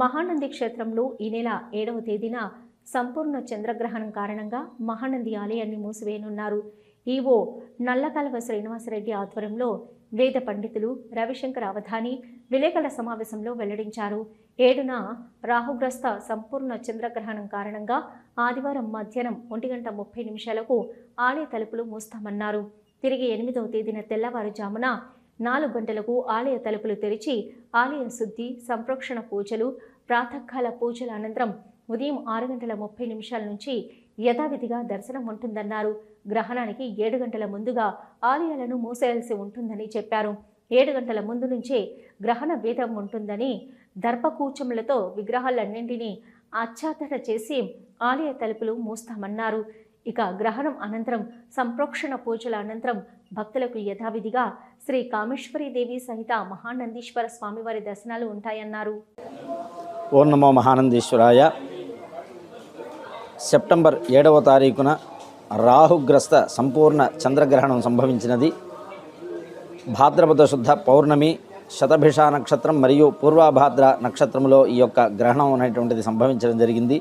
మహానంది క్షేత్రంలో ఈ నెల ఏడవ తేదీన సంపూర్ణ చంద్రగ్రహణం కారణంగా మహానంది ఆలయాన్ని మూసివేయనున్నారు. ఈవో నల్లకలవ శ్రీనివాసరెడ్డి ఆధ్వర్యంలో వేద పండితులు రవిశంకర్ అవధాని విలేకరుల సమావేశంలో వెల్లడించారు. ఏడున రాహుగ్రస్త సంపూర్ణ చంద్రగ్రహణం కారణంగా ఆదివారం మధ్యాహ్నం ఒంటి గంట ముప్పై నిమిషాలకు ఆలయ తలుపులు మూస్తామన్నారు. తిరిగి ఎనిమిదవ తేదీన తెల్లవారుజామున నాలుగు గంటలకు ఆలయ తలుపులు తెరిచి ఆలయ శుద్ధి సంప్రోక్షణ పూజలు ప్రాతకాల పూజల అనంతరం ఉదయం ఆరు గంటల ముప్పై నిమిషాల నుంచి యథావిధిగా దర్శనం ఉంటుందన్నారు. గ్రహణానికి ఏడు గంటల ముందుగా ఆలయాలను మూసేయాల్సి ఉంటుందని చెప్పారు. ఏడు గంటల ముందు నుంచే గ్రహణ భేదం ఉంటుందని దర్పకూచములతో విగ్రహాలన్నింటినీ ఆచ్ఛాదన చేసి ఆలయ తలుపులు మూస్తామన్నారు. ఇక గ్రహణం అనంతరం సంప్రోక్షణ పూజల అనంతరం భక్తులకు యథావిధిగా శ్రీ కామేశ్వరీదేవి సహిత మహానందీశ్వర స్వామివారి దర్శనాలు ఉంటాయన్నారు. ఓం నమో మహానందీశ్వరాయ. సెప్టెంబర్ ఏడవ తారీఖున రాహుగ్రస్త సంపూర్ణ చంద్రగ్రహణం సంభవించినది. భాద్రపద శుద్ధ పౌర్ణమి శతభిష నక్షత్రం మరియు పూర్వభాద్ర నక్షత్రంలో ఈ యొక్క గ్రహణం అనేటువంటిది సంభవించడం జరిగింది.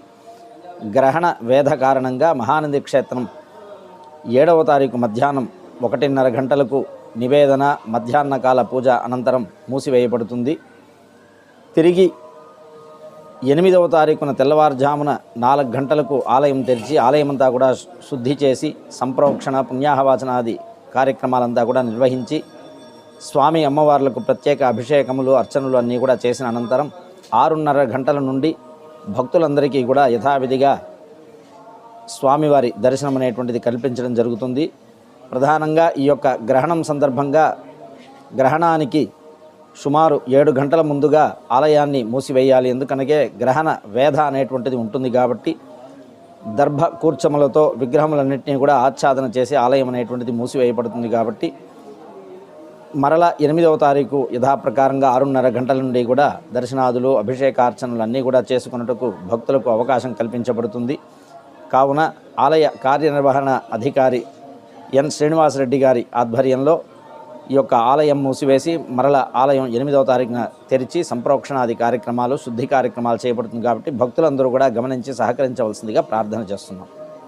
గ్రహణ వేధ కారణంగా మహానంది క్షేత్రం ఏడవ తారీఖు మధ్యాహ్నం ఒకటిన్నర గంటలకు నివేదన మధ్యాహ్న కాల పూజ అనంతరం మూసివేయబడుతుంది. తిరిగి ఎనిమిదవ తారీఖున తెల్లవారుజామున నాలుగు గంటలకు ఆలయం తెరిచి ఆలయమంతా కూడా శుద్ధి చేసి సంప్రోక్షణ పుణ్యాహవాచనాది కార్యక్రమాలంతా కూడా నిర్వహించి స్వామి అమ్మవార్లకు ప్రత్యేక అభిషేకములు అర్చనలు అన్నీ కూడా చేసిన అనంతరం ఆరున్నర గంటల నుండి భక్తులందరికీ కూడా యథావిధిగా స్వామివారి దర్శనం అనేటువంటిది కల్పించడం జరుగుతుంది. ప్రధానంగా ఈ యొక్క గ్రహణం సందర్భంగా గ్రహణానికి సుమారు ఏడు గంటల ముందుగా ఆలయాన్ని మూసివేయాలి. ఎందుకనగా గ్రహణ వేధ అనేటువంటిది ఉంటుంది కాబట్టి దర్భ కూర్చములతో విగ్రహములన్నింటినీ కూడా ఆచ్ఛాదన చేసి ఆలయం అనేటువంటిది మూసివేయబడుతుంది కాబట్టి మరల ఎనిమిదవ తారీఖు యథాప్రకారంగా ఆరున్నర గంటల నుండి కూడా దర్శనాదులు అభిషేకార్చనలు అన్నీ కూడా చేసుకున్నట్టుకు భక్తులకు అవకాశం కల్పించబడుతుంది. కావున ఆలయ కార్యనిర్వహణ అధికారి ఎన్ శ్రీనివాసరెడ్డి గారి ఆధ్వర్యంలో ఈ యొక్క ఆలయం మూసివేసి మరల ఆలయం ఎనిమిదవ తారీఖున తెరిచి సంప్రోక్షణాది కార్యక్రమాలు శుద్ధి కార్యక్రమాలు చేపడుతుంది కాబట్టి భక్తులందరూ కూడా గమనించి సహకరించవలసిందిగా ప్రార్థన చేస్తున్నాం.